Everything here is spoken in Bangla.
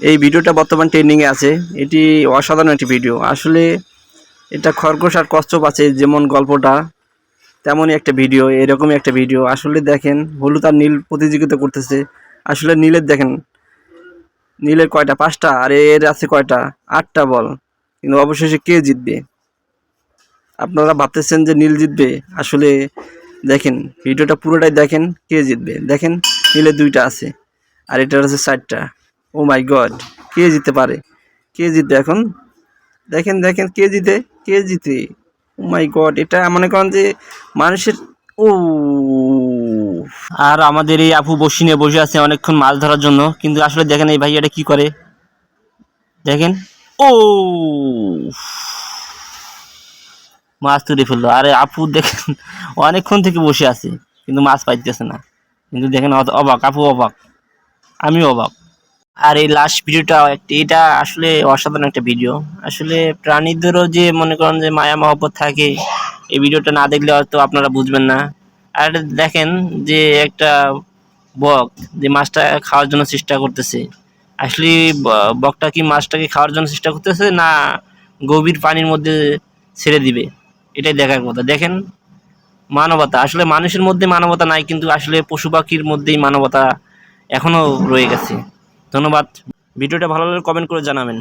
এই ভিডিওটা বর্তমান ট্রেন্ডিংয়ে আছে। এটি অসাধারণ একটি ভিডিও আসলে এটা খরগোশ আর কচ্ছপ আছে যেমন গল্পটা, তেমনই একটা ভিডিও এরকমই একটা ভিডিও আসলে দেখেন, হলুদ আর নীল প্রতিযোগিতা করতেছে। আসলে নীলের দেখেন, নীলের কয়টা? পাঁচটা, আর এর আছে কয়টা? আটটা বল। কিন্তু অবশেষে কে জিতবে? আপনারা ভাবতেছেন যে নীল জিতবে। আসলে দেখেন ভিডিওটা পুরোটাই দেখেন কে জিতবে। দেখেন, নীলের দুইটা আছে, আর এটার আছে চারটা। ও মাই গড কে জিততে পারে? কে জিতবে এখন? দেখেন দেখেন, কে জিতে কে জিতে? ও মাই গড এটা মনে করেন যে মানুষের ও আর আমাদের এই আপু বসি নিয়ে বসে আছে অনেকক্ষণ মাছ ধরার জন্য, কিন্তু আসলে দেখেন এই ভাই এটা কি করে? দেখেন ও মাছ তুলে ফেলল। আরে আপু দেখেন, অনেকক্ষণ থেকে বসে আছে, কিন্তু মাছ পাইতেছে না। কিন্তু দেখেন অবাক, আপু অবাক। আমিও অবাক। আর এই লাস্ট ভিডিওটা এটা আসলে অসাধারণ একটা ভিডিও আসলে প্রাণীদেরও যে মনে করেন যে মায়া মহব্বত থাকে, এই ভিডিওটা না দেখলে হয়তো আপনারা বুঝবেন না। আর দেখেন যে একটা বক, যে মাছটা খাওয়ার জন্য চেষ্টা করতেছে। আসলে বকটা কি মাছটাকে খাওয়ার জন্য চেষ্টা করতেছে, না গভীর পানির মধ্যে ছেড়ে দিবে? এটাই দেখার কথা। দেখেন, মানবতা। আসলে মানুষের মধ্যে মানবতা নাই, কিন্তু আসলে পশু পাখির মধ্যেই মানবতা এখনও রয়ে গেছে। ধন্যবাদ। ভিডিওটা ভালো লাগলে কমেন্ট করে জানাবেন।